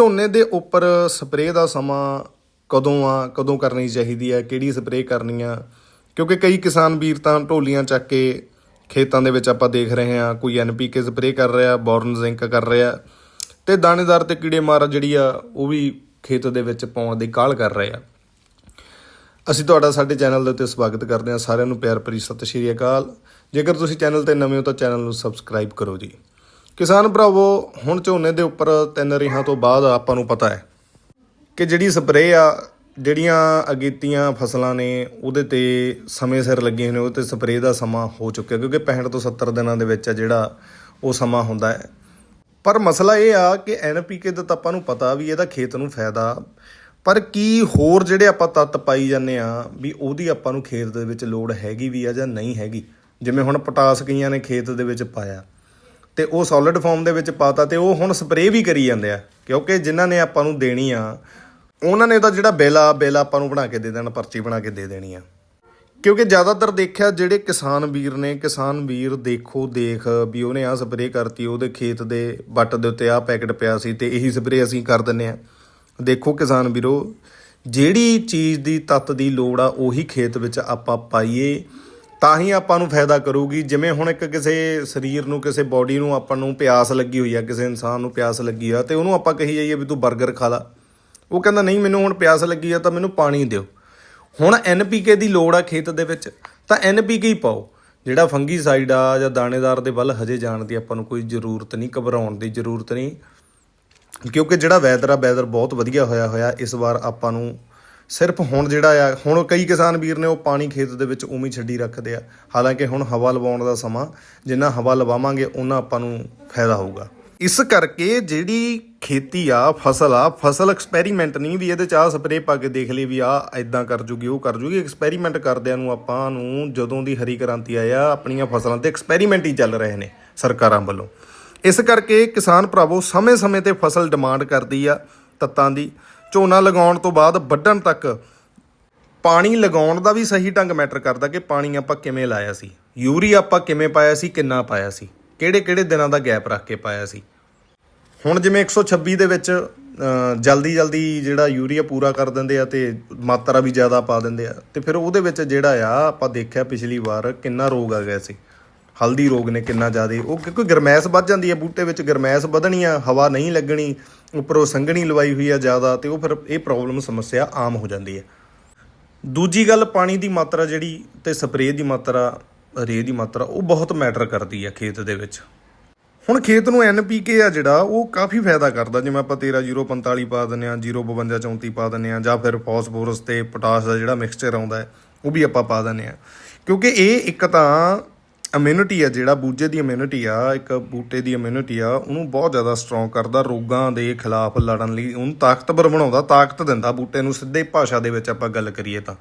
ਝੋਨੇ ਦੇ ਉੱਪਰ ਸਪਰੇਅ ਦਾ ਸਮਾਂ ਕਦੋਂ ਆ, ਕਦੋਂ ਕਰਨੀ ਚਾਹੀਦੀ ਹੈ, ਕਿਹੜੀ ਸਪਰੇਅ ਕਰਨੀ ਆ? ਕਿਉਂਕਿ ਕਈ ਕਿਸਾਨ ਵੀਰ ਤਾਂ ਢੋਲੀਆਂ ਚੱਕ ਕੇ ਖੇਤਾਂ ਦੇ ਵਿੱਚ ਆਪਾਂ ਦੇਖ ਰਹੇ ਹਾਂ, ਕੋਈ ਐਨਪੀਕੇ ਸਪਰੇਅ ਕਰ ਰਿਹਾ, ਬੋਰਨ ਜ਼ਿੰਕ ਕਰ ਰਿਹਾ ਤੇ ਦਾਣੇਦਾਰ ਤੇ ਕੀੜੇ ਮਾਰ ਜਿਹੜੀ ਆ, ਉਹ ਵੀ ਖੇਤ ਦੇ ਵਿੱਚ ਪਾਉਣ ਦੀ ਕਾਹਲ ਕਰ ਰਹੇ ਆ। ਅਸੀਂ ਤੁਹਾਡਾ ਸਾਡੇ ਚੈਨਲ ਦੇ ਉੱਤੇ ਸਵਾਗਤ ਕਰਦੇ ਹਾਂ। ਸਾਰਿਆਂ ਨੂੰ ਪਿਆਰ ਭਰੀ ਸਤਿ ਸ਼੍ਰੀ ਅਕਾਲ। ਜੇਕਰ ਤੁਸੀਂ ਚੈਨਲ ਤੇ ਨਵੇਂ ਹੋ ਤਾਂ ਚੈਨਲ ਨੂੰ ਸਬਸਕ੍ਰਾਈਬ ਕਰੋ ਜੀ। ਕਿਸਾਨ ਭਰਾਵੋ, ਹੁਣ ਝੋਨੇ ਦੇ ਉੱਪਰ ਤਿੰਨ ਰਿਹਾਂ ਤੋਂ ਬਾਅਦ ਆਪਾਂ ਨੂੰ ਪਤਾ ਹੈ ਕਿ ਜਿਹੜੀ ਸਪਰੇਅ ਆ, ਜਿਹੜੀਆਂ ਅਗੇਤੀਆਂ ਫਸਲਾਂ ਨੇ, ਉਹਦੇ ਤੇ ਸਮੇਂ ਸਿਰ ਲੱਗੇ ਹੋਏ ਨੇ ਉਹ ਤੇ ਸਪਰੇਅ ਦਾ ਸਮਾਂ ਹੋ ਚੁੱਕਿਆ, ਕਿਉਂਕਿ 65 ਤੋਂ 70 ਦਿਨਾਂ ਦੇ ਵਿੱਚ ਆ ਜਿਹੜਾ ਉਹ ਸਮਾਂ ਹੁੰਦਾ ਹੈ। ਪਰ ਮਸਲਾ ਇਹ ਆ ਕਿ ਐਨਪੀਕੇ ਦਾ ਤਾਂ ਆਪਾਂ ਨੂੰ ਪਤਾ ਵੀ ਇਹਦਾ ਖੇਤ ਨੂੰ ਫਾਇਦਾ, ਪਰ ਕੀ ਹੋਰ ਜਿਹੜੇ ਆਪਾਂ ਤੱਤ ਪਾਈ ਜਾਂਦੇ ਆ, ਵੀ ਉਹਦੀ ਆਪਾਂ ਨੂੰ ਖੇਤ ਦੇ ਵਿੱਚ ਲੋੜ ਹੈਗੀ ਵੀ ਆ ਜਾਂ ਨਹੀਂ ਹੈਗੀ? ਜਿਵੇਂ ਹੁਣ ਪੋਟਾਸ ਕਈਆਂ ਨੇ ਖੇਤ ਦੇ ਵਿੱਚ ਪਾਇਆ। ਤੇ ਉਹ ਸੋਲਿਡ ਫਾਰਮ ਦੇ ਵਿੱਚ ਪਾਤਾ ਤੇ ਉਹ ਹੁਣ ਸਪਰੇਅ ਵੀ ਕਰੀ ਜਾਂਦੇ ਆ। ਕਿਉਂਕਿ ਜਿਨ੍ਹਾਂ ਨੇ ਆਪਾਂ ਨੂੰ ਦੇਣੀ ਆ, ਉਹਨਾਂ ਨੇ ਤਾਂ ਜਿਹੜਾ ਬਿੱਲ ਆ, ਬਿੱਲ ਆਪਾਂ ਨੂੰ ਬਣਾ ਕੇ ਦੇ ਦੇਣਾ, ਪਰਚੀ ਬਣਾ ਕੇ ਦੇ ਦੇਣੀ ਆ। ਕਿਉਂਕਿ ਜ਼ਿਆਦਾਤਰ ਦੇਖਿਆ ਜਿਹੜੇ ਕਿਸਾਨ ਵੀਰ ਨੇ, ਕਿਸਾਨ ਵੀਰ ਦੇਖੋ, ਦੇਖ ਵੀ ਉਹਨੇ ਆ ਸਪਰੇਅ ਕਰਤੀ, ਉਹਦੇ ਖੇਤ ਦੇ ਵੱਟ ਦੇ ਉੱਤੇ ਆ ਪੈਕਟ ਪਿਆ ਸੀ ਤੇ ਇਹੀ ਸਪਰੇਅ ਅਸੀਂ ਕਰ ਦਿੰਨੇ ਆ। ਦੇਖੋ ਕਿਸਾਨ ਵੀਰੋ, ਜਿਹੜੀ ਚੀਜ਼ ਦੀ ਤੱਤ ਦੀ ਲੋੜ ਆ, ਉਹੀ ਖੇਤ ਵਿੱਚ ਆਪਾਂ ਪਾਈਏ। ਤਾਂ ਹੀ ਆਪਾਂ ਨੂੰ ਫਾਇਦਾ ਕਰੂਗੀ। ਜਿਵੇਂ ਹੁਣ ਇੱਕ ਕਿਸੇ ਸਰੀਰ ਨੂੰ, ਕਿਸੇ ਬਾਡੀ ਨੂੰ ਆਪਾਂ ਨੂੰ ਪਿਆਸ ਲੱਗੀ ਹੋਈ ਆ, ਕਿਸੇ ਇਨਸਾਨ ਨੂੰ ਪਿਆਸ ਲੱਗੀ ਆ, ਤੇ ਉਹਨੂੰ ਆਪਾਂ ਕਹੀ ਜਾਈਏ ਵੀ ਤੂੰ 버ਗਰ ਖਾ ਲਾ। ਉਹ ਕਹਿੰਦਾ, ਨਹੀਂ, ਮੈਨੂੰ ਹੁਣ ਪਿਆਸ ਲੱਗੀ ਆ, ਤਾਂ ਮੈਨੂੰ ਪਾਣੀ ਦਿਓ। ਹੁਣ ਐਨਪੀਕੇ ਦੀ ਲੋੜ ਆ ਖੇਤ ਦੇ ਵਿੱਚ, ਤਾਂ ਐਨਪੀਕੇ ਹੀ ਪਾਓ। ਜਿਹੜਾ ਫੰਗੀਸਾਈਡ ਆ ਜਾਂ ਦਾਣੇਦਾਰ ਦੇ ਵੱਲ ਹਜੇ ਜਾਣ ਦੀ ਆਪਾਂ ਨੂੰ ਕੋਈ ਜ਼ਰੂਰਤ ਨਹੀਂ, ਘਬਰਾਉਣ ਦੀ ਜ਼ਰੂਰਤ ਨਹੀਂ। ਕਿਉਂਕਿ ਜਿਹੜਾ ਵੈਦਰ ਆ, ਵੈਦਰ ਬਹੁਤ ਵਧੀਆ ਹੋਇਆ ਹੋਇਆ, ਇਸ ਵਾਰ ਆਪਾਂ ਨੂੰ ਸਿਰਫ ਹੁਣ ਜਿਹੜਾ ਆ, ਹੁਣ ਕਈ ਕਿਸਾਨ ਵੀਰ ਨੇ ਉਹ ਪਾਣੀ ਖੇਤ ਦੇ ਵਿੱਚ ਉਵੇਂ ਛੱਡੀ ਰੱਖਦੇ ਆ। ਹਾਲਾਂਕਿ ਹੁਣ ਹਵਾ ਲਵਾਉਣ ਦਾ ਸਮਾਂ, ਜਿੰਨਾ ਹਵਾ ਲਵਾਵਾਂਗੇ ਉਹਨਾਂ ਆਪਾਂ ਨੂੰ ਫਾਇਦਾ ਹੋਊਗਾ। ਇਸ ਕਰਕੇ ਜਿਹੜੀ ਖੇਤੀ ਆ, ਫਸਲ ਆ, ਫਸਲ ਐਕਸਪੈਰੀਮੈਂਟ ਨਹੀਂ ਵੀ ਇਹਦੇ ਚ ਆ ਸਪਰੇਅ ਪਾ ਕੇ ਦੇਖ ਲਈ ਵੀ ਆ ਇਦਾਂ ਕਰ ਜੂਗੀ, ਉਹ ਕਰ ਜੂਗੀ। ਐਕਸਪੈਰੀਮੈਂਟ ਕਰਦਿਆਂ ਨੂੰ ਆਪਾਂ ਨੂੰ ਜਦੋਂ ਦੀ ਹਰੀ ਕ੍ਰਾਂਤੀ ਆਇਆ, ਆਪਣੀਆਂ ਫਸਲਾਂ ਤੇ ਐਕਸਪੈਰੀਮੈਂਟ ਹੀ ਚੱਲ ਰਹੇ ਨੇ ਸਰਕਾਰਾਂ ਵੱਲੋਂ। ਇਸ ਕਰਕੇ ਕਿਸਾਨ ਭਰਾਵੋ, ਸਮੇਂ-ਸਮੇਂ ਤੇ ਫਸਲ ਡਿਮਾਂਡ ਕਰਦੀ ਆ ਤੱਤਾਂ ਦੀ। ਝੋਨਾ ਲਗਾਉਣ ਤੋਂ ਬਾਅਦ ਵੱਢਣ ਤੱਕ ਪਾਣੀ ਲਗਾਉਣ ਦਾ ਵੀ ਸਹੀ ਢੰਗ ਮੈਟਰ ਕਰਦਾ ਕਿ ਪਾਣੀ ਆਪਾਂ ਕਿਵੇਂ ਲਾਇਆ ਸੀ। ਯੂਰੀਆ ਆਪਾਂ ਕਿਵੇਂ ਪਾਇਆ ਸੀ, ਕਿੰਨਾ ਪਾਇਆ ਸੀ। ਕਿਹੜੇ-ਕਿਹੜੇ ਦਿਨਾਂ ਦਾ ਗੈਪ ਰੱਖ ਕੇ ਪਾਇਆ ਸੀ। ਹੁਣ ਜਿਵੇਂ 126 ਦੇ ਵਿੱਚ ਜਲਦੀ ਜਲਦੀ ਜਿਹੜਾ ਯੂਰੀਆ ਪੂਰਾ ਕਰ ਦਿੰਦੇ ਆ ਤੇ ਮਾਤਰਾ ਵੀ ਜ਼ਿਆਦਾ ਪਾ ਦਿੰਦੇ ਆ। ਤੇ ਫਿਰ ਉਹਦੇ ਵਿੱਚ ਜਿਹੜਾ ਆ, ਆਪਾਂ ਦੇਖਿਆ ਪਿਛਲੀ ਵਾਰ ਕਿੰਨਾ ਰੋਗ ਆ ਗਿਆ ਸੀ। ਹਲਦੀ ਰੋਗ ਨੇ ਕਿੰਨਾ ਜ਼ਿਆਦਾ, ਉਹ ਕਿਉਂਕਿ ਗਰਮੈਸ਼ ਵੱਧ ਜਾਂਦੀ ਹੈ, ਬੂਟੇ ਵਿੱਚ ਗਰਮੈਸ਼ ਵਧਣੀ ਆ, ਹਵਾ ਨਹੀਂ ਲੱਗਣੀ, ਉੱਪਰੋਂ ਸੰਘਣੀ ਲਵਾਈ ਹੋਈ ਆ ਜ਼ਿਆਦਾ, ਤੇ ਉਹ ਫਿਰ ਇਹ ਪ੍ਰੋਬਲਮ ਸਮੱਸਿਆ ਆਮ ਹੋ ਜਾਂਦੀ ਹੈ। ਦੂਜੀ ਗੱਲ, ਪਾਣੀ ਦੀ ਮਾਤਰਾ ਜਿਹੜੀ ਤੇ ਸਪਰੇਅ ਦੀ ਮਾਤਰਾ, ਰੇਹ ਦੀ ਮਾਤਰਾ, ਉਹ ਬਹੁਤ ਮੈਟਰ ਕਰਦੀ ਹੈ ਖੇਤ ਦੇ ਵਿੱਚ। ਹੁਣ ਖੇਤ ਨੂੰ ਐਨਪੀਕੇ ਆ ਜਿਹੜਾ, ਉਹ ਕਾਫੀ ਫਾਇਦਾ ਕਰਦਾ, ਜਿਵੇਂ ਆਪਾਂ 13045 ਪਾ ਦਿੰਨੇ ਆ 05234 ਪਾ ਦਿੰਨੇ ਆ ਜਾਂ ਫਿਰ ਫਾਸਫੋਰਸ ਤੇ ਪੋਟਾਸ਼ ਦਾ ਜਿਹੜਾ ਮਿਕਸਚਰ ਆਉਂਦਾ ਉਹ ਵੀ ਆਪਾਂ ਪਾ ਦਿੰਨੇ ਆ ਕਿਉਂਕਿ ਇਹ ਇੱਕ ਤਾਂ ਇਮਿਊਨਿਟੀ ਆ, ਜਿਹੜਾ ਬੂਝੇ ਦੀ ਇਮਿਊਨਿਟੀ ਆ, ਇੱਕ ਬੂਟੇ ਦੀ ਇਮਿਊਨਿਟੀ ਆ, ਉਹਨੂੰ ਬਹੁਤ ਜ਼ਿਆਦਾ ਸਟਰੋਂਗ ਕਰਦਾ, ਰੋਗਾਂ ਦੇ ਖਿਲਾਫ ਲੜਨ ਲਈ, ਉਹਨੂੰ ਤਾਕਤਵਰ ਬਣਾਉਂਦਾ, ਤਾਕਤ ਦਿੰਦਾ ਬੂਟੇ ਨੂੰ, ਸਿੱਧੇ ਭਾਸ਼ਾ ਦੇ ਵਿੱਚ ਆਪਾਂ ਗੱਲ ਕਰੀਏ ਤਾਂ।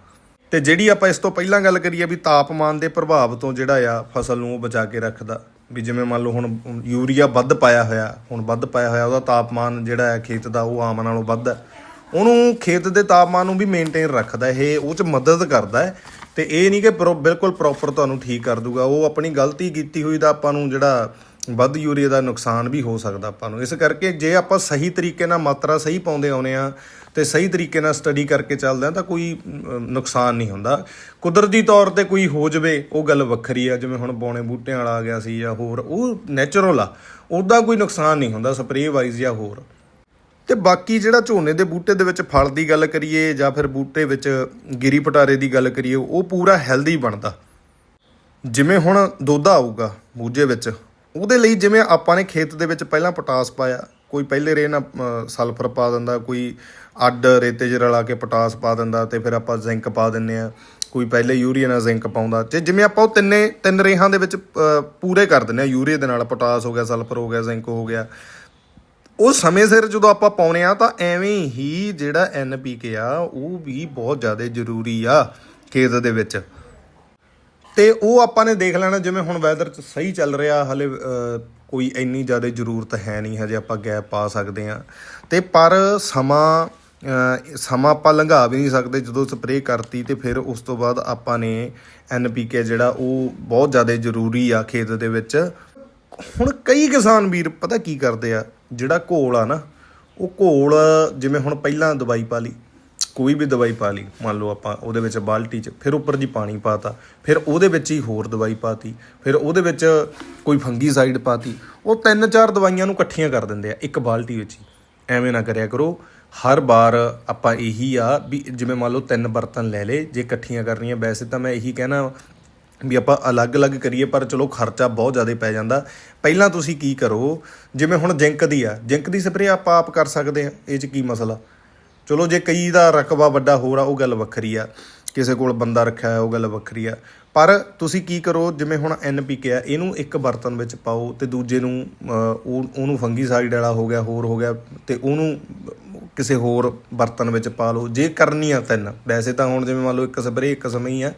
ਤੇ ਜਿਹੜੀ ਆਪਾਂ ਇਸ ਤੋਂ ਪਹਿਲਾਂ ਗੱਲ ਕਰੀਏ ਵੀ ਤਾਪਮਾਨ ਦੇ ਪ੍ਰਭਾਵ ਤੋਂ ਜਿਹੜਾ ਆ, ਫਸਲ ਨੂੰ ਉਹ ਬਚਾ ਕੇ ਰੱਖਦਾ। ਵੀ ਜਿਵੇਂ ਮੰਨ ਲਓ ਹੁਣ ਯੂਰੀਆ ਵੱਧ ਪਾਇਆ ਹੋਇਆ, ਹੁਣ ਵੱਧ ਪਾਇਆ ਹੋਇਆ, ਉਹਦਾ ਤਾਪਮਾਨ ਜਿਹੜਾ ਹੈ ਖੇਤ ਦਾ, ਉਹ ਆਮ ਨਾਲੋਂ ਵੱਧ ਹੈ। ਉਹਨੂੰ ਖੇਤ ਦੇ ਤਾਪਮਾਨ ਨੂੰ ਵੀ ਮੇਨਟੇਨ ਰੱਖਦਾ, ਇਹ ਉਹ ਚ ਮਦਦ ਕਰਦਾ ਹੈ। ਤੇ ਇਹ ਨਹੀਂ ਕਿ ਪ੍ਰੋ- ਬਿਲਕੁਲ ਪ੍ਰੋਪਰ ਤੁਹਾਨੂੰ ਠੀਕ ਕਰ ਦੂਗਾ। ਉਹ ਆਪਣੀ ਗਲਤੀ ਕੀਤੀ ਹੋਈ ਦਾ ਆਪਾਂ ਨੂੰ ਜਿਹੜਾ ਵੱਧ ਯੂਰੀਆ ਦਾ ਨੁਕਸਾਨ ਵੀ ਹੋ ਸਕਦਾ ਆਪਾਂ ਨੂੰ। ਇਸ ਕਰਕੇ ਜੇ ਆਪਾਂ ਸਹੀ ਤਰੀਕੇ ਨਾਲ ਮਾਤਰਾ ਸਹੀ ਪਾਉਂਦੇ ਆਉਨੇ ਆ ਤੇ ਸਹੀ ਤਰੀਕੇ ਨਾਲ ਸਟੱਡੀ ਕਰਕੇ ਚੱਲਦੇ ਆ ਤਾਂ ਕੋਈ ਨੁਕਸਾਨ ਨਹੀਂ ਹੁੰਦਾ। ਕੁਦਰਤੀ ਤੌਰ ਤੇ ਕੋਈ ਹੋ ਜਵੇ, ਉਹ ਗੱਲ ਵੱਖਰੀ ਆ। ਜਿਵੇਂ ਹੁਣ ਬੌਣੇ ਬੂਟਿਆਂ ਵਾਲਾ ਆ ਗਿਆ ਸੀ ਜਾਂ ਹੋਰ, ਉਹ ਨੇਚਰਲ ਆ। ਉਹਦਾ ਕੋਈ ਨੁਕਸਾਨ ਨਹੀਂ ਹੁੰਦਾ ਸਪਰੇਅ ਵਾਈਜ਼ ਜਾਂ ਹੋਰ। ਤੇ ਬਾਕੀ ਜਿਹੜਾ ਝੋਨੇ ਦੇ ਬੂਟੇ ਦੇ ਵਿੱਚ ਫਲ ਦੀ ਗੱਲ ਕਰੀਏ ਜਾਂ ਫਿਰ ਬੂਟੇ ਵਿੱਚ ਗਿਰੀ ਪਟਾਰੇ ਦੀ ਗੱਲ ਕਰੀਏ, ਉਹ ਪੂਰਾ ਹੈਲਦੀ ਬਣਦਾ। ਜਿਵੇਂ ਹੁਣ ਦੋਧਾ ਆਊਗਾ ਬੂਝੇ ਵਿੱਚ, ਉਹਦੇ ਲਈ ਜਿਵੇਂ ਆਪਾਂ ਨੇ ਖੇਤ ਦੇ ਵਿੱਚ ਪਹਿਲਾਂ ਪੋਟਾਸ ਪਾਇਆ, ਕੋਈ ਪਹਿਲੇ ਰੇ ਨਾਲ ਸਲਫਰ ਪਾ ਦਿੰਦਾ, ਕੋਈ ਅੱਡ ਰੇਤੇ 'ਚ ਰਲਾ ਕੇ ਪੋਟਾਸ ਪਾ ਦਿੰਦਾ ਤੇ ਫਿਰ ਆਪਾਂ ਜ਼ਿੰਕ ਪਾ ਦਿੰਨੇ ਆ, ਕੋਈ ਪਹਿਲੇ ਯੂਰੀਆ ਨਾਲ ਜ਼ਿੰਕ ਪਾਉਂਦਾ। ਤੇ ਜਿਵੇਂ ਆਪਾਂ ਉਹ ਤਿੰਨੇ, ਤਿੰਨ ਰੇਹਾਂ ਦੇ ਵਿੱਚ ਪੂਰੇ ਕਰ ਦਿੰਨੇ ਆ ਯੂਰੀਆ ਦੇ ਨਾਲ ਪੋਟਾਸ ਹੋ ਗਿਆ, ਸਲਫਰ ਹੋ ਗਿਆ ਜ਼ਿੰਕ ਹੋ ਗਿਆ। ਉਹ ਸਮੇਂ ਸਿਰ ਜਦੋਂ ਆਪਾਂ ਪਾਉਣੇ ਆ ਤਾਂ ਐਵੇਂ ਹੀ ਜਿਹੜਾ ਐਨਪੀਕੇ ਆ, ਉਹ ਵੀ ਬਹੁਤ ਜ਼ਿਆਦਾ ਜ਼ਰੂਰੀ ਆ ਖੇਤ ਦੇ ਵਿੱਚ। ਤੇ ਉਹ ਆਪਾਂ ਨੇ ਦੇਖ ਲੈਣਾ ਜਿਵੇਂ ਹੁਣ ਵੈਦਰ ਚ ਸਹੀ ਚੱਲ ਰਿਹਾ, ਹਲੇ ਕੋਈ ਇੰਨੀ ਜ਼ਿਆਦਾ ਜ਼ਰੂਰਤ ਹੈ ਨਹੀਂ, ਹਜੇ ਆਪਾਂ ਗੈਪ ਪਾ ਸਕਦੇ ਆ ਤੇ ਪਰ ਸਮਾਂ ਸਮਾਂ ਆਪਾਂ ਲੰਘਾ ਵੀ ਨਹੀਂ ਸਕਦੇ, ਜਦੋਂ ਸਪਰੇਅ ਕਰਤੀ ਤੇ ਫਿਰ ਉਸ ਤੋਂ ਬਾਅਦ ਆਪਾਂ ਨੇ ਐਨਪੀਕੇ ਜਿਹੜਾ ਉਹ ਬਹੁਤ ਜ਼ਿਆਦਾ ਜ਼ਰੂਰੀ ਆ ਖੇਤ ਦੇ ਵਿੱਚ। ਹੁਣ ਕਈ ਕਿਸਾਨ ਵੀਰ ਪਤਾ ਕੀ ਕਰਦੇ ਆ? ਜਿਹੜਾ ਘੋਲ ਆ ਨਾ, ਉਹ ਘੋਲ ਜਿਵੇਂ ਹੁਣ ਪਹਿਲਾਂ ਦਵਾਈ ਪਾ ਲਈ, ਕੋਈ ਵੀ ਦਵਾਈ ਪਾ ਲਈ, ਮੰਨ ਲਓ ਆਪਾਂ ਉਹਦੇ ਵਿੱਚ ਬਾਲਟੀ 'ਚ, ਫਿਰ ਉੱਪਰ ਜੀ ਪਾਣੀ ਪਾਤਾ, ਫਿਰ ਉਹਦੇ ਵਿੱਚ ਹੀ ਹੋਰ ਦਵਾਈ ਪਾਤੀ, ਫਿਰ ਉਹਦੇ ਵਿੱਚ ਕੋਈ ਫੰਗੀਸਾਈਡ ਪਾਤੀ, ਉਹ ਤਿੰਨ ਚਾਰ ਦਵਾਈਆਂ ਨੂੰ ਇਕੱਠੀਆਂ ਕਰ ਦਿੰਦੇ ਆ, ਇੱਕ ਬਾਲਟੀ ਵਿੱਚ ਹੀ। ਐਵੇਂ ਨਾ ਕਰਿਆ ਕਰੋ, ਹਰ ਵਾਰ ਆਪਾਂ ਇਹੀ ਆ ਵੀ ਜਿਵੇਂ ਮੰਨ ਲਓ ਤਿੰਨ ਬਰਤਨ ਲੈ ਲੇ ਜੇ ਇਕੱਠੀਆਂ ਕਰਨੀਆਂ, ਵੈਸੇ ਤਾਂ ਮੈਂ ਇਹੀ ਕਹਿਣਾ ਵੀ ਆਪਾਂ ਅਲੱਗ-ਅਲੱਗ ਕਰੀਏ, ਪਰ ਚਲੋ ਖਰਚਾ ਬਹੁਤ ਜ਼ਿਆਦਾ ਪੈ ਜਾਂਦਾ। ਪਹਿਲਾਂ ਤੁਸੀਂ ਕੀ ਕਰੋ, ਜਿਵੇਂ ਹੁਣ ਜਿੰਕ ਦੀ ਆ, ਜਿੰਕ ਦੀ ਸਪਰੇਅ ਆਪਾਂ ਆਪ ਕਰ ਸਕਦੇ ਆ ਇਹ 'ਚ ਕੀ ਮਸਲਾ? ਚਲੋ ਜੇ ਕਈ ਦਾ ਰਕਬਾ ਵੱਡਾ ਹੋਰ ਆ, ਉਹ ਗੱਲ ਵੱਖਰੀ ਆ। ਕਿਸੇ ਕੋਲ ਬੰਦਾ ਰੱਖਿਆ ਹੈ ਉਹ ਗੱਲ ਵੱਖਰੀ ਆ। ਪਰ ਤੁਸੀਂ ਕੀ ਕਰੋ, ਜਿਵੇਂ ਹੁਣ ਐਨਪੀਕੇ ਆ, ਇਹਨੂੰ ਇੱਕ ਬਰਤਨ ਵਿੱਚ ਪਾਓ ਤੇ ਦੂਜੇ ਨੂੰ ਉਹ, ਉਹਨੂੰ ਫੰਗੀਸਾਈਡ ਵਾਲਾ ਹੋ ਗਿਆ, ਹੋਰ ਹੋ ਗਿਆ ਤੇ ਉਹਨੂੰ ਕਿਸੇ ਹੋਰ ਬਰਤਨ ਵਿੱਚ ਪਾ ਲਓ। ਜੇ ਕਰਨੀ ਆ ਤਿੰਨ, ਵੈਸੇ ਤਾਂ ਹੁਣ ਜਿਵੇਂ ਮੰਨ ਲਓ ਇੱਕ ਸਪਰੇਅ ਇੱਕ ਸਮੇਂ ਹੀ ਆ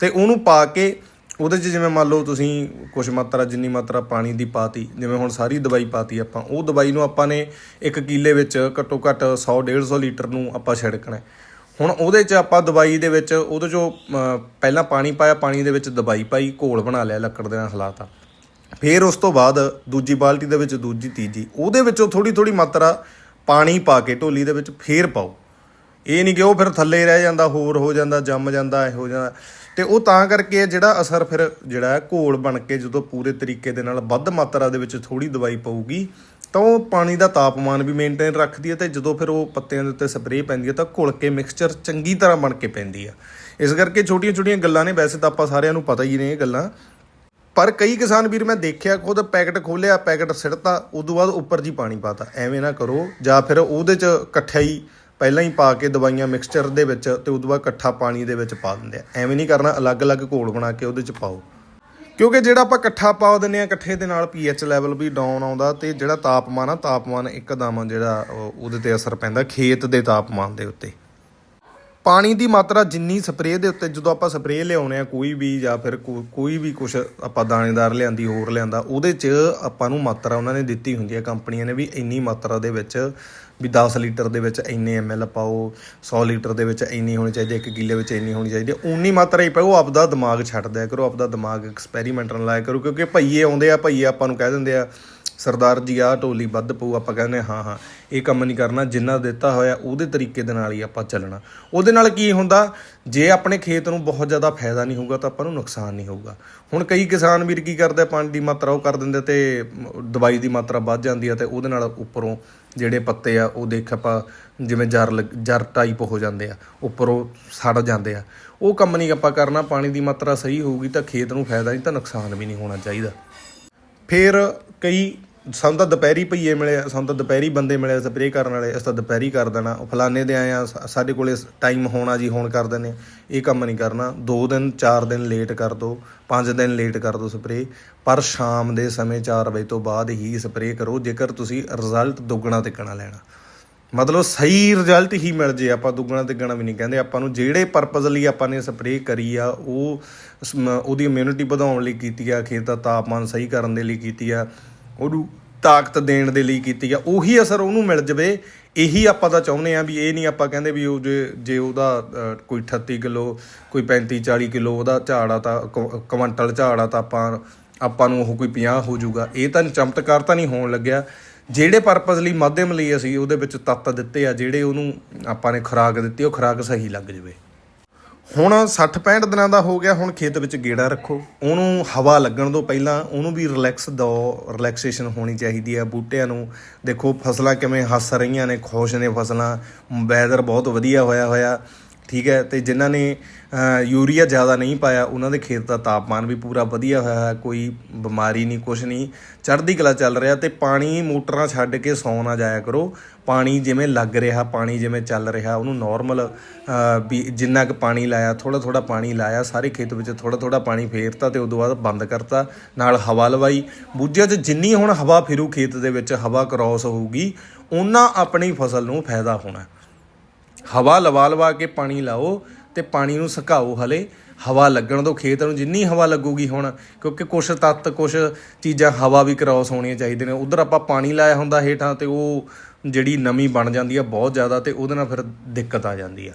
ਤੇ ਉਹਨੂੰ ਪਾ ਕੇ ਉਹਦੇ 'ਚ ਜਿਵੇਂ ਮੰਨ ਲਓ ਤੁਸੀਂ ਕੁਝ ਮਾਤਰਾ, ਜਿੰਨੀ ਮਾਤਰਾ ਪਾਣੀ ਦੀ ਪਾਤੀ, ਜਿਵੇਂ ਹੁਣ ਸਾਰੀ ਦਵਾਈ ਪਾਤੀ ਆਪਾਂ, ਉਹ ਦਵਾਈ ਨੂੰ ਆਪਾਂ ਨੇ ਇੱਕ ਕਿੱਲੇ ਵਿੱਚ ਘੱਟੋ ਘੱਟ 100 150 ਲੀਟਰ ਨੂੰ ਆਪਾਂ ਛਿੜਕਣਾ ਹੁਣ ਉਹਦੇ 'ਚ ਆਪਾਂ ਦਵਾਈ ਦੇ ਵਿੱਚ ਉਹਦੇ 'ਚੋਂ ਪਹਿਲਾਂ ਪਾਣੀ ਪਾਇਆ, ਪਾਣੀ ਦੇ ਵਿੱਚ ਦਵਾਈ ਪਾਈ, ਘੋਲ ਬਣਾ ਲਿਆ ਲੱਕੜ ਦੇ ਨਾਲ ਹਲਾਤਾ। ਫਿਰ ਉਸ ਤੋਂ ਬਾਅਦ ਦੂਜੀ ਬਾਲਟੀ ਦੇ ਵਿੱਚ ਦੂਜੀ, ਤੀਜੀ, ਉਹਦੇ ਵਿੱਚੋਂ ਥੋੜੀ ਥੋੜੀ ਮਾਤਰਾ ਪਾਣੀ ਪਾ ਕੇ ਢੋਲੀ ਦੇ ਵਿੱਚ ਫੇਰ ਪਾਓ। ਇਹ ਨਹੀਂ ਕਿ ਉਹ ਫਿਰ ਥੱਲੇ ਰਹਿ ਜਾਂਦਾ, ਹੋਰ ਹੋ ਜਾਂਦਾ, ਜੰਮ ਜਾਂਦਾ, ਇਹ ਹੋ ਜਾਂਦਾ ਤੇ ਉਹ ਤਾਂ ਕਰਕੇ ਜਿਹੜਾ ਅਸਰ ਫਿਰ ਜਿਹੜਾ ਘੋਲ ਬਣ ਕੇ ਜਦੋਂ ਪੂਰੇ ਤਰੀਕੇ ਦੇ ਨਾਲ ਵੱਧ ਮਾਤਰਾ ਦੇ ਵਿੱਚ ਥੋੜੀ ਦਵਾਈ ਪਊਗੀ, ਤਾਂ ਉਹ ਪਾਣੀ ਦਾ ਤਾਪਮਾਨ ਵੀ ਮੇਨਟੇਨ ਰੱਖਦੀ ਹੈ ਤੇ ਜਦੋਂ ਫਿਰ ਉਹ ਪੱਤਿਆਂ ਦੇ ਉੱਤੇ ਸਪਰੇਅ ਪੈਂਦੀ ਹੈ ਤਾਂ ਘੁਲ ਕੇ ਮਿਕਸਚਰ ਚੰਗੀ ਤਰ੍ਹਾਂ ਬਣ ਕੇ ਪੈਂਦੀ ਆ ਇਸ ਕਰਕੇ ਛੋਟੀਆਂ-ਛੋਟੀਆਂ ਗੱਲਾਂ ਨੇ, ਵੈਸੇ ਤਾਂ ਆਪਾਂ ਸਾਰਿਆਂ ਨੂੰ ਪਤਾ ਹੀ ਨੇ ਇਹ ਗੱਲਾਂ। ਪਰ ਕਈ ਕਿਸਾਨ ਵੀਰ ਮੈਂ ਦੇਖਿਆ, ਖੁਦ ਪੈਕਟ ਖੋਲਿਆ ਪੈਕਟ ਸਿੱਟਤਾ ਉਦੋਂ ਬਾਅਦ ਉੱਪਰ ਜੀ ਪਾਣੀ ਪਾਤਾ। ਐਵੇਂ ਨਾ ਕਰੋ, ਜਾਂ ਫਿਰ ਉਹਦੇ ਚ ਇਕੱਠਾ ਹੀ ਪਹਿਲਾਂ ਹੀ ਪਾ ਕੇ ਦਵਾਈਆਂ ਮਿਕਸਚਰ ਦੇ ਵਿੱਚ ਤੇ ਉਦੋਂ ਬਾਅਦ ਇਕੱਠਾ ਪਾਣੀ ਦੇ ਵਿੱਚ ਪਾ ਦਿੰਦੇ ਆ। ਐਵੇਂ ਨਹੀਂ ਕਰਨਾ, ਅਲੱਗ-ਅਲੱਗ ਘੋਲ ਬਣਾ ਕੇ ਉਹਦੇ ਚ ਪਾਓ। ਕਿਉਂਕਿ ਜਿਹੜਾ ਆਪਾਂ ਇਕੱਠਾ ਪਾ ਦਿੰਦੇ ਆ ਇਕੱਠੇ ਦੇ ਨਾਲ ਪੀਐਚ ਲੈਵਲ ਵੀ ਡਾਊਨ ਆਉਂਦਾ ਤੇ ਜਿਹੜਾ ਤਾਪਮਾਨ ਆ, ਤਾਪਮਾਨ ਇੱਕਦਮ ਜਿਹੜਾ ਉਹਦੇ ਤੇ ਅਸਰ ਪੈਂਦਾ, ਖੇਤ ਦੇ ਤਾਪਮਾਨ ਦੇ ਉੱਤੇ। ਪਾਣੀ ਦੀ ਮਾਤਰਾ ਜਿੰਨੀ ਸਪਰੇਅ ਦੇ ਉੱਤੇ ਜਦੋਂ ਆਪਾਂ ਸਪਰੇਅ ਲਿਆਉਣੇ ਆ ਕੋਈ ਵੀ ਜਾਂ ਫਿਰ ਕੋਈ ਵੀ ਕੁਝ ਆਪਾਂ ਦਾਣੇਦਾਰ ਲਿਆਂਦੀ ਹੋਰ ਲਿਆਂਦਾ ਉਹਦੇ 'ਚ ਆਪਾਂ ਨੂੰ ਮਾਤਰਾ ਉਹਨਾਂ ਨੇ ਦਿੱਤੀ ਹੁੰਦੀ ਹੈ ਕੰਪਨੀਆਂ ਨੇ ਵੀ ਇੰਨੀ ਮਾਤਰਾ ਦੇ ਵਿੱਚ ਵੀ 10 ਲੀਟਰ ਦੇ ਵਿੱਚ ਇੰਨੇ ਐਮਐਲ ਪਾਓ 100 ਲੀਟਰ ਦੇ ਵਿੱਚ ਇੰਨੀ ਹੋਣੀ ਚਾਹੀਦੀ ਹੈ, ਇੱਕ ਕਿੱਲੇ ਵਿੱਚ ਇੰਨੀ ਹੋਣੀ ਚਾਹੀਦੀ ਹੈ ਉਨੀ ਮਾਤਰਾ ਹੀ ਪਾਓ ਆਪਦਾ ਦਿਮਾਗ ਛੱਡ ਦਿਆ ਕਰੋ ਆਪਦਾ ਦਿਮਾਗ ਐਕਸਪੈਰੀਮੈਂਟ ਨਾਲ ਲਾਇਆ ਕਰੋ ਕਿਉਂਕਿ ਭਈਏ ਆਉਂਦੇ ਆ ਭਈਏ ਆਪਾਂ ਨੂੰ ਕਹਿ ਦਿੰਦੇ ਆ ਸਰਦਾਰ ਜੀ, ਆਹ ਢੋਲੀ ਵੱਧ ਪਊ, ਆਪਾਂ ਕਹਿੰਦੇ ਹਾਂ ਹਾਂ, ਇਹ ਕੰਮ ਨਹੀਂ ਕਰਨਾ, ਜਿੰਨਾ ਦਿੱਤਾ ਹੋਇਆ, ਉਹਦੇ ਤਰੀਕੇ ਦੇ ਨਾਲ ਹੀ ਆਪਾਂ ਚੱਲਣਾ। ਉਹਦੇ ਨਾਲ ਕੀ ਹੁੰਦਾ, ਜੇ ਆਪਣੇ ਖੇਤ ਨੂੰ ਬਹੁਤ ਜ਼ਿਆਦਾ ਫਾਇਦਾ ਨਹੀਂ ਹੋਊਗਾ, ਤਾਂ ਆਪਾਂ ਨੂੰ ਨੁਕਸਾਨ ਨਹੀਂ ਹੋਊਗਾ। ਹੁਣ ਕਈ ਕਿਸਾਨ ਵੀਰ ਕੀ ਕਰਦੇ, ਪਾਣੀ ਦੀ ਮਾਤਰਾ ਉਹ ਕਰ ਦਿੰਦੇ ਤੇ ਦਵਾਈ ਦੀ ਮਾਤਰਾ ਵੱਧ ਜਾਂਦੀ ਆ ਤੇ ਉਹਦੇ ਨਾਲ ਉੱਪਰੋਂ ਜਿਹੜੇ ਪੱਤੇ ਆ, ਉਹ ਦੇਖ ਆਪਾਂ ਜਿਵੇਂ ਜਰ ਲੱਗ- ਜਰ ਟਾਈਪ ਹੋ ਜਾਂਦੇ ਆ, ਉੱਪਰੋਂ ਸੜ ਜਾਂਦੇ ਆ। ਉਹ ਕੰਮ ਨਹੀਂ ਆਪਾਂ ਕਰਨਾ, ਪਾਣੀ ਦੀ ਮਾਤਰਾ ਸਹੀ ਹੋਊਗੀ ਤਾਂ ਖੇਤ ਨੂੰ ਫਾਇਦਾ ਨਹੀਂ, ਤਾਂ ਨੁਕਸਾਨ ਵੀ ਨਹੀਂ ਹੋਣਾ ਚਾਹੀਦਾ। ਫਿਰ ਕਈ ਸਾਨੂੰ ਤਾਂ ਦੁਪਹਿਰੀ ਭਈਏ ਮਿਲੇ, ਸਾਨੂੰ ਤਾਂ ਦੁਪਹਿਰੀ ਬੰਦੇ ਮਿਲੇ, ਸਪਰੇਅ ਕਰਨ ਵਾਲੇ, ਅਸੀਂ ਤਾਂ ਦੁਪਹਿਰੀ ਕਰ ਦੇਣਾ। ਉਹ ਫਲਾਣੇ ਦੇ ਆਏ ਆ, ਸਾ- ਸਾਡੇ ਕੋਲੇ ਟਾਈਮ ਹੋਣਾ ਜੀ, ਹੁਣ ਕਰ ਦਿੰਦੇ ਇਹ ਕੰਮ ਨਹੀਂ ਕਰਨਾ। 2 ਦਿਨ 4 ਦਿਨ ਲੇਟ ਕਰ ਦਿਓ 5 ਦਿਨ ਲੇਟ ਕਰ ਦਿਓ ਸਪਰੇਅ। ਪਰ ਸ਼ਾਮ ਦੇ ਸਮੇਂ 4 ਵਜੇ ਤੋਂ ਬਾਅਦ ਹੀ ਸਪਰੇਅ ਕਰੋ, ਜੇਕਰ ਤੁਸੀਂ ਰਿਜ਼ਲਟ ਦੁੱਗਣਾ ਤਿੱਗਣਾ ਲੈਣਾ। ਮਤਲਬ ਸਹੀ ਰਿਜ਼ਲਟ ਹੀ ਮਿਲ ਜੇ, ਆਪਾਂ ਦੁੱਗਣਾ ਤਿੱਗਣਾ ਵੀ ਨਹੀਂ ਕਹਿੰਦੇ। ਆਪਾਂ ਨੂੰ ਜਿਹੜੇ ਪਰਪਸ ਲਈ ਆਪਾਂ ਨੇ ਸਪਰੇਅ ਕਰੀ ਆ, ਉਹ ਸ- ਉਹਦੀ ਇਮਿਊਨਿਟੀ ਵਧਾਉਣ ਲਈ ਕੀਤੀ ਆ, ਖੇਤ ਦਾ ਤਾਪਮਾਨ ਸਹੀ ਕਰਨ ਦੇ ਲਈ ਕੀਤੀ ਆ। ਉਹਨੂੰ ਤਾਕਤ ਦੇਣ ਦੇ ਲਈ ਕੀਤੀ ਆ, ਉਹੀ ਅਸਰ ਉਹਨੂੰ ਮਿਲ ਜਵੇ। ਇਹੀ ਆਪਾਂ ਤਾਂ ਚਾਹੁੰਦੇ ਆ ਵੀ ਇਹ ਨਹੀਂ ਆਪਾਂ ਕਹਿੰਦੇ ਵੀ ਉਹ ਜੇ ਜੇ ਉਹਦਾ ਕੋਈ 38 ਕਿਲੋ, ਕੋਈ 35 40 ਕਿਲੋ ਉਹਦਾ ਝਾੜ ਆ ਤਾਂ ਕਵੰਟਲ ਕੁਇੰਟਲ ਝਾੜ ਆ ਤਾਂ ਆਪਾਂ ਆਪਾਂ ਨੂੰ ਉਹ ਕੋਈ 50 ਹੋ ਜਾਊਗਾ। ਇਹ ਤਾਂ ਚਮਤਕਾਰ ਤਾਂ ਨਹੀਂ ਹੋਣ ਲੱਗਿਆ। ਜਿਹੜੇ ਪਰਪਸ ਲਈ, ਮਾਧਿਅਮ ਲਈ ਅਸੀਂ ਉਹਦੇ ਵਿੱਚ ਤੱਤ ਦਿੱਤੇ ਆ, ਜਿਹੜੇ ਉਹਨੂੰ ਆਪਾਂ ਨੇ ਖੁਰਾਕ ਦਿੱਤੀ, ਉਹ ਖੁਰਾਕ ਸਹੀ ਲੱਗ ਜਵੇ। ਹੁਣ 60 65 ਦਿਨਾਂ ਦਾ ਹੋ ਗਿਆ, ਹੁਣ ਖੇਤ ਵਿੱਚ ਗੇੜਾ ਰੱਖੋ। ਉਹਨੂੰ ਹਵਾ ਲੱਗਣ ਤੋਂ ਪਹਿਲਾਂ ਉਹਨੂੰ ਵੀ ਰਿਲੈਕਸ ਦਿਓ ਰਿਲੈਕਸੇਸ਼ਨ ਹੋਣੀ ਚਾਹੀਦੀ ਹੈ ਬੂਟਿਆਂ ਨੂੰ। ਦੇਖੋ, ਫਸਲਾਂ ਕਿਵੇਂ ਹੱਸ ਰਹੀਆਂ ਨੇ, ਖੁਸ਼ ਨੇ ਫਸਲਾਂ। ਵੈਦਰ ਬਹੁਤ ਵਧੀਆ ਹੋਇਆ ਹੋਇਆ। ਠੀਕ ਹੈ, ਤੇ ਜਿਨ੍ਹਾਂ ਨੇ ਯੂਰੀਆ ਜ਼ਿਆਦਾ ਨਹੀਂ ਪਾਇਆ, ਉਹਨਾਂ ਦੇ ਖੇਤ ਦਾ ਤਾਪਮਾਨ ਵੀ ਪੂਰਾ ਵਧੀਆ ਹੋਇਆ ਹੈ, ਕੋਈ ਬਿਮਾਰੀ ਨਹੀਂ, ਕੁਛ ਨਹੀਂ। ਚੜ੍ਹਦੀ ਕਲਾ ਚੱਲ ਰਿਹਾ ਤੇ ਪਾਣੀ ਮੋਟਰਾਂ ਛੱਡ ਕੇ ਸੌ ਨਾ ਜਾਇਆ ਕਰੋ। ਪਾਣੀ ਜਿਵੇਂ ਲੱਗ ਰਿਹਾ, ਪਾਣੀ ਜਿਵੇਂ ਚੱਲ ਰਿਹਾ, ਉਹਨੂੰ ਨਾਰਮਲ ਵੀ ਜਿੰਨਾ ਕੁ ਪਾਣੀ ਲਾਇਆ ਥੋੜਾ ਥੋੜਾ ਪਾਣੀ ਲਾਇਆ, ਸਾਰੇ ਖੇਤ ਵਿੱਚ ਥੋੜਾ ਥੋੜਾ ਪਾਣੀ ਫੇਰਤਾ ਤੇ ਉਦੋਂ ਬਾਅਦ ਬੰਦ ਕਰਤਾ, ਨਾਲ ਹਵਾ ਲਵਾਈ। ਬੂਝਿਆਂ 'ਚ ਜਿੰਨੀ ਹੁਣ ਹਵਾ ਫਿਰੂ ਖੇਤ ਦੇ ਵਿੱਚ, ਹਵਾ ਕ੍ਰਾਸ ਹੋਊਗੀ ਉਹਨਾਂ ਆਪਣੀ ਫਸਲ ਨੂੰ ਫਾਇਦਾ ਹੋਣਾ। ਹਵਾ ਲਵਾ ਲਵਾ ਕੇ ਪਾਣੀ ਲਾਓ ਤੇ ਪਾਣੀ ਨੂੰ ਸੁਕਾਓ ਹਲੇ। ਹਵਾ ਲੱਗਣ ਤੋਂ ਖੇਤ ਨੂੰ ਜਿੰਨੀ ਹਵਾ ਲੱਗੂਗੀ ਹੁਣ, ਕਿਉਂਕਿ ਕੁਛ ਤੱਤ, ਕੁਛ ਚੀਜ਼ਾਂ ਹਵਾ ਵੀ ਕ੍ਰਾਸ ਹੋਣੀਆਂ ਚਾਹੀਦੀਆਂ ਨੇ। ਉਧਰ ਆਪਾਂ ਪਾਣੀ ਲਾਇਆ ਹੁੰਦਾ ਹੇਠਾਂ ਤੇ ਉਹ ਜਿਹੜੀ ਨਮੀ ਬਣ ਜਾਂਦੀ ਆ ਬਹੁਤ ਜ਼ਿਆਦਾ ਤੇ ਉਹਦੇ ਨਾਲ ਫਿਰ ਦਿੱਕਤ ਆ ਜਾਂਦੀ ਆ।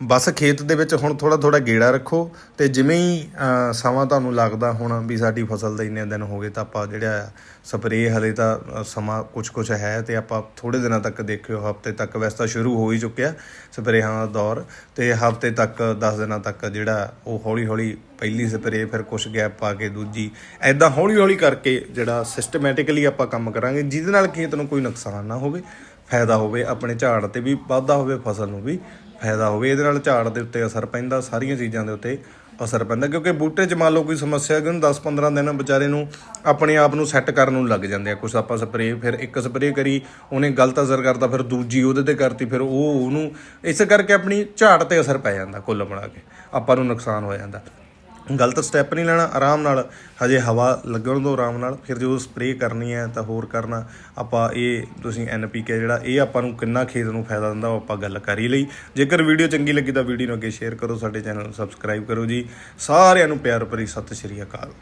ਬਸ ਖੇਤ ਦੇ ਵਿੱਚ ਹੁਣ ਥੋੜਾ ਥੋੜਾ ਗੇੜਾ ਰੱਖੋ ਤੇ ਜਿਵੇਂ ਹੀ ਸਮਾਂ ਤੁਹਾਨੂੰ ਲੱਗਦਾ ਹੁਣ ਵੀ ਸਾਡੀ ਫਸਲ ਦੇ ਇੰਨੇ ਦਿਨ ਹੋ ਗਏ ਤਾਂ ਆਪਾਂ ਜਿਹੜਾ ਸਪਰੇਅ ਹਲੇ ਤਾਂ ਸਮਾਂ ਕੁਝ ਕੁਝ ਹੈ ਤੇ ਆਪਾਂ ਥੋੜੇ ਦਿਨਾਂ ਤੱਕ ਦੇਖਿਓ, ਹਫ਼ਤੇ ਤੱਕ ਵੈਸੇ ਤਾਂ ਸ਼ੁਰੂ ਹੋ ਹੀ ਚੁੱਕਿਆ ਸਪਰੇਹਾਂ ਦਾ ਦੌਰ ਤੇ ਹਫ਼ਤੇ ਤੱਕ 10 ਦਿਨਾਂ ਤੱਕ ਜਿਹੜਾ ਉਹ ਹੌਲੀ ਹੌਲੀ ਪਹਿਲੀ ਸਪਰੇਅ ਫਿਰ ਕੁਝ ਗੈਪ ਪਾ ਕੇ ਦੂਜੀ ਐਦਾਂ ਹੌਲੀ ਹੌਲੀ ਕਰਕੇ ਜਿਹੜਾ ਸਿਸਟਮੈਟਿਕਲੀ ਆਪਾਂ ਕੰਮ ਕਰਾਂਗੇ ਜਿਹਦੇ ਨਾਲ ਖੇਤ ਨੂੰ ਕੋਈ ਨੁਕਸਾਨ ਨਾ ਹੋਵੇ, ਫਾਇਦਾ ਹੋਵੇ, ਆਪਣੇ ਝਾੜ ਤੇ ਵੀ ਵਾਧਾ ਹੋਵੇ, ਫਸਲ ਨੂੰ ਵੀ ਫਾਇਦਾ ਹੋਵੇ, ਇਹਦੇ ਨਾਲ ਝਾੜ ਦੇ ਉੱਤੇ ਅਸਰ ਪੈਂਦਾ, ਸਾਰੀਆਂ ਚੀਜ਼ਾਂ ਦੇ ਉੱਤੇ ਅਸਰ ਪੈਂਦਾ, ਕਿਉਂਕਿ ਬੂਟੇ 'ਚ ਮੰਨ ਲਓ ਕੋਈ ਸਮੱਸਿਆ ਕਿ ਉਹਨੂੰ 10-15 ਦਿਨ ਵਿਚਾਰੇ ਨੂੰ ਆਪਣੇ ਆਪ ਨੂੰ ਸੈੱਟ ਕਰਨ ਨੂੰ ਲੱਗ ਜਾਂਦੇ ਆ। ਕੁਛ ਆਪਾਂ ਸਪਰੇਅ ਫਿਰ ਇੱਕ ਸਪਰੇਅ ਕਰੀ, ਉਹਨੇ ਗਲਤ ਅਸਰ ਕਰਤਾ, ਫਿਰ ਦੂਜੀ ਉਹਦੇ ਤੇ ਕਰਤੀ, ਫਿਰ ਉਹ ਉਹਨੂੰ, ਇਸ ਕਰਕੇ ਆਪਣੀ ਝਾੜ ਤੇ ਅਸਰ ਪੈ ਜਾਂਦਾ ਕੁੱਲ ਬਣਾ ਕੇ, ਆਪਾਂ ਨੂੰ ਨੁਕਸਾਨ ਹੋ ਜਾਂਦਾ। ਗਲਤ ਸਟੈਪ ਨਹੀਂ ਲੈਣਾ, ਆਰਾਮ ਨਾਲ ਹਜੇ ਹਵਾ ਲੱਗਣ ਤੋਂ ਆਰਾਮ ਨਾਲ, ਫਿਰ ਜਦੋਂ ਸਪਰੇਅ ਕਰਨੀ ਹੈ ਤਾਂ ਹੋਰ ਕਰਨਾ। ਆਪਾਂ ਇਹ ਤੁਸੀਂ ਐਨਪੀਕੇ ਜਿਹੜਾ, ਇਹ ਆਪਾਂ ਨੂੰ ਕਿੰਨਾ ਖੇਤ ਨੂੰ ਫਾਇਦਾ ਦਿੰਦਾ, ਉਹ ਆਪਾਂ ਗੱਲ ਕਰ ਹੀ ਲਈ। ਜੇਕਰ ਵੀਡੀਓ ਚੰਗੀ ਲੱਗੀ ਤਾਂ ਵੀਡੀਓ ਨੂੰ ਅੱਗੇ ਸ਼ੇਅਰ ਕਰੋ, ਸਾਡੇ ਚੈਨਲ ਨੂੰ ਸਬਸਕ੍ਰਾਈਬ ਕਰੋ ਜੀ। ਸਾਰਿਆਂ ਨੂੰ ਪਿਆਰ ਭਰੀ ਸਤਿ ਸ਼੍ਰੀ ਅਕਾਲ।